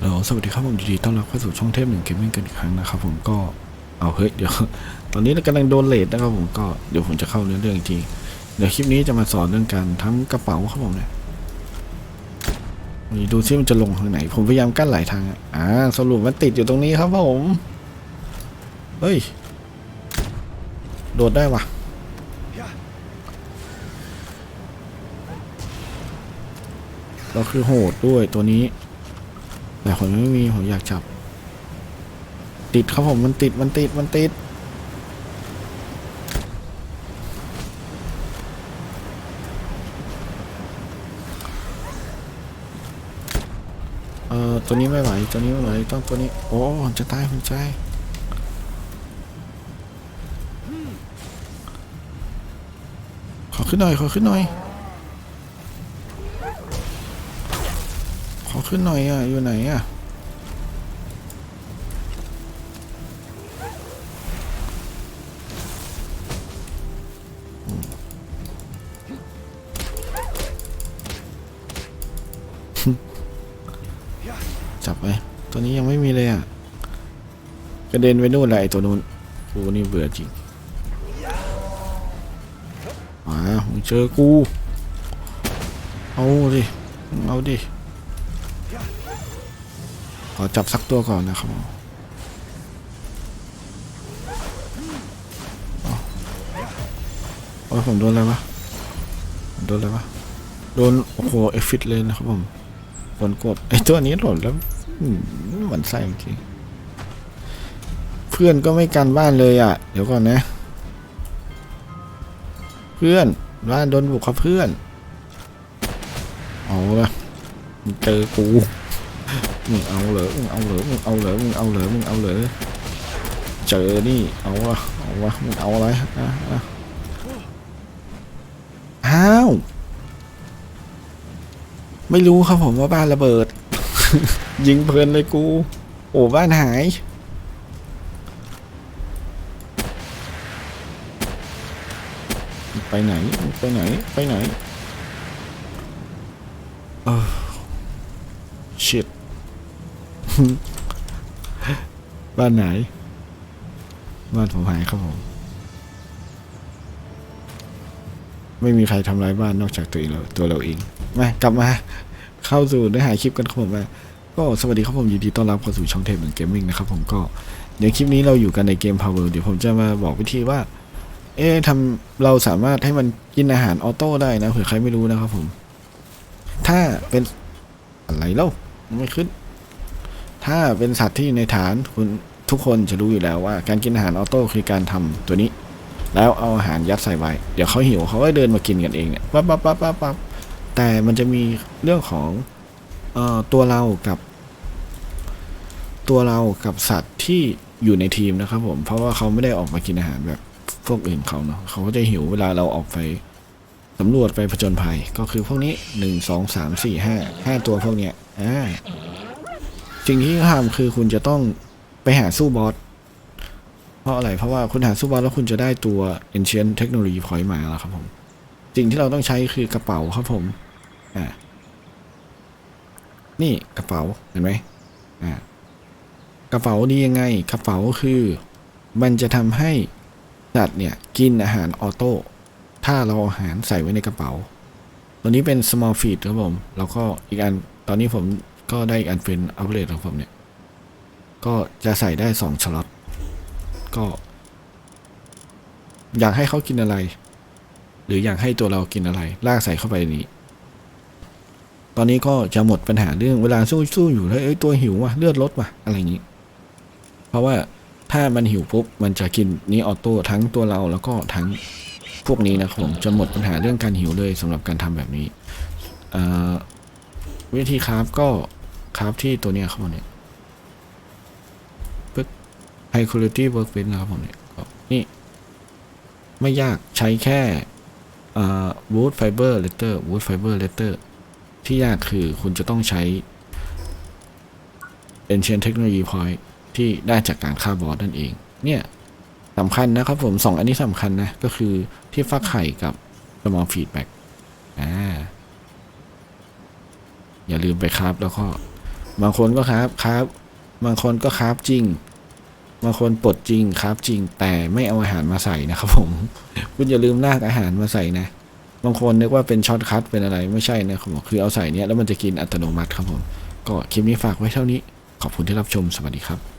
เออสวัสดีครับผมดีๆต้อนรับเข้าสู่ช่องเทพหนึ่งเกมมิ่งกันอีกครั้งนะครับผมก็เอาเฮ้ยเดี๋ยว ตอนนี้เรากำลังโดนเลทนะครับผมก็เดี๋ยวผมจะเข้าเนื้อเรื่องอีกทีเดี๋ยวคลิปนี้จะมาสอนเรื่องการทำกระเป๋าครับผมเนี่ยนี่ดูซิมันจะลงทางไหน ผมพยายามกั้นหลายทางอะอ่าสรุปมันติดอยู่ตรงนี้ครับผมเฮ้ยโดดได้วะเราคือโหดด้วยตัวนี้ แต่ผมไม่มีผมอยากจับ ติดครับผมมันติดมันติดมันติดเอ่อตัวนี้ไม่ไหวตัวนี้ไม่ไหวต้องตัวนี้โอ้ผมจะตายผมใจขอขึ้นหน่อยขอขึ้นหน่อย อขึ้นหน่อยอะ อยู่ไหนอะ จับไป ตัวนี้ยังไม่มีเลยอะ กระเด็นไปนู่นแหละไอ้ตัวนู้นกูนี่เบื่อจริงมามึงเจอกู เอาดิมึงเอาดิ ขอจับสักตัวก่อนนะครับผมโอ้ยผมโดนอะไรวะโดนอะไรวะโดนโอ้โหเอฟฟิตเลยนะครับผมโดนกดไอ้ตัวนี้หล่นแล้วอืมหมันไส้จริงเพื่อนก็ไม่กันบ้านเลยอะ เดี๋ยวก่อนนะ เพื่อนบ้านโดนบุกครับเพื่อนเอาละ เจอกูมึงเอาเหรอมึงเอาเหรอมึงเอาเหรอมึงเอาเหรอมึงเอาเหรอเจอนี่เอาวะเอาวะมึงเอาอะไรอะอะอ้าวไม่รู้ครับผมว่าบ้านระเบิด ยิงเพลินเลยกู โอ้บ้านหายไปไหน ไปไหน ไปไหนเออ shit บ้านไหน บ้านผมหายครับผม ไม่มีใครทำร้ายบ้านนอกจากตัวเองเราตัวเราเอง มากลับมา เข้าสู่เนื้อหาคลิปกันครับผมนะก็สวัสดีครับผมยินดีต้อนรับเข้าสู่ช่องเทปเหมือนเกมมิ่งนะครับผมก็เดี๋ยวคลิปนี้เราอยู่กันในเกม Power เดี๋ยวผมจะมาบอกวิธีว่า เอ๊ะทำเราสามารถให้มันกินอาหารออโต้ได้นะเผื่อใครไม่รู้นะครับผม ถ้าเป็นอะไรเล่า ไม่ขึ้น ถ้าเป็นสัตว์ที่อยู่ในฐานคุณทุกคนจะรู้อยู่แล้วว่า การกินอาหารออโต้คือการทำตัวนี้ แล้วเอาอาหารยัดใส่ไว้ เดี๋ยวเขาหิวเขาก็เดินมากินกันเองเนี่ยปั๊บปั๊บปั๊บปั๊บปั๊บแต่มันจะมีเรื่องของเอ่อตัวเรากับ ตัวเรากับสัตว์ที่อยู่ในทีมนะครับผมเพราะว่าเขาไม่ได้ออกมากินอาหารแบบพวกอื่นเขาเนาะเขาก็จะหิวเวลาเราออกไป สำรวจไปผจญภัยก็คือพวกนี้หนึ่งสองสามสี่ห้าห้าตัวพวกเนี้ยอ่าสิ่งที่ทำคือคุณจะต้องไปหาสู้บอสเพราะอะไรเพราะว่าคุณหาสู้บอสแล้วคุณจะได้ตัว Ancient Technology Point มาแล้วครับผมสิ่งที่เราต้องใช้คือกระเป๋าครับผมอ่านี่กระเป๋าเห็นไหมอ่ากระเป๋าดียังไงกระเป๋าคือ มันจะทำให้สัตว์เนี่ยกินอาหารออโต้ ถ้าเราอาหารใส่ไว้ในกระเป๋า ตัวนี้เป็น small feed ครับผม แล้วก็อีกอัน ตอนนี้ผมก็ได้อีกอันเป็น upgrade ของผมเนี่ย ก็จะใส่ได้สองชล็อต ก็ อยากให้เขากินอะไร หรืออยากให้ตัวเรากินอะไร ลากใส่เข้าไปนี้ ตอนนี้ก็จะหมดปัญหาเรื่องเวลาสู้สู้อยู่แล้วเอ้ยตัวหิวว่ะเลือดลดว่ะอะไรอย่างนี้ เพราะว่าถ้ามันหิวปุ๊บ มันจะกินนี้ออโต้ทั้งตัวเราแล้วก็ทั้ง พวกนี้นะครับผมจะหมดปัญหาเรื่องการหิวเลยสำหรับการทำแบบนี้วิธีคราฟก็คราฟที่ตัวเนี้ยครับผมเนี่ย High Quality Workbench นะครับผมเนี่ยนี่ ไม่ยากใช้แค่ Wood Fiber Letter Wood Fiber Letter ที่ยากคือคุณจะต้องใช้ Ancient Technology Point ที่ได้จากการฆ่าบอสนั่นเอง เนี่ย สำคัญนะครับผมสองอันนี้สำคัญนะ ก็คือที่ฟักไข่กับ Small Feedback อ่าอย่าลืมไปครับแล้วก็ บางคนก็ครับครับ บางคนก็ครับจริง บางคนปลดจริงครับจริง แต่ไม่เอาอาหารมาใส่นะครับผม คุณอย่าลืมลากอาหารมาใส่นะ บางคนนึกว่าเป็นช็อตคัทเป็นอะไรไม่ใช่นะครับผมคือเอาใส่เนี้ยแล้วมันจะกินอัตโนมัติครับผม ก็คลิปนี้ฝากไว้เท่านี้ ขอบคุณที่รับชมสวัสดีครับ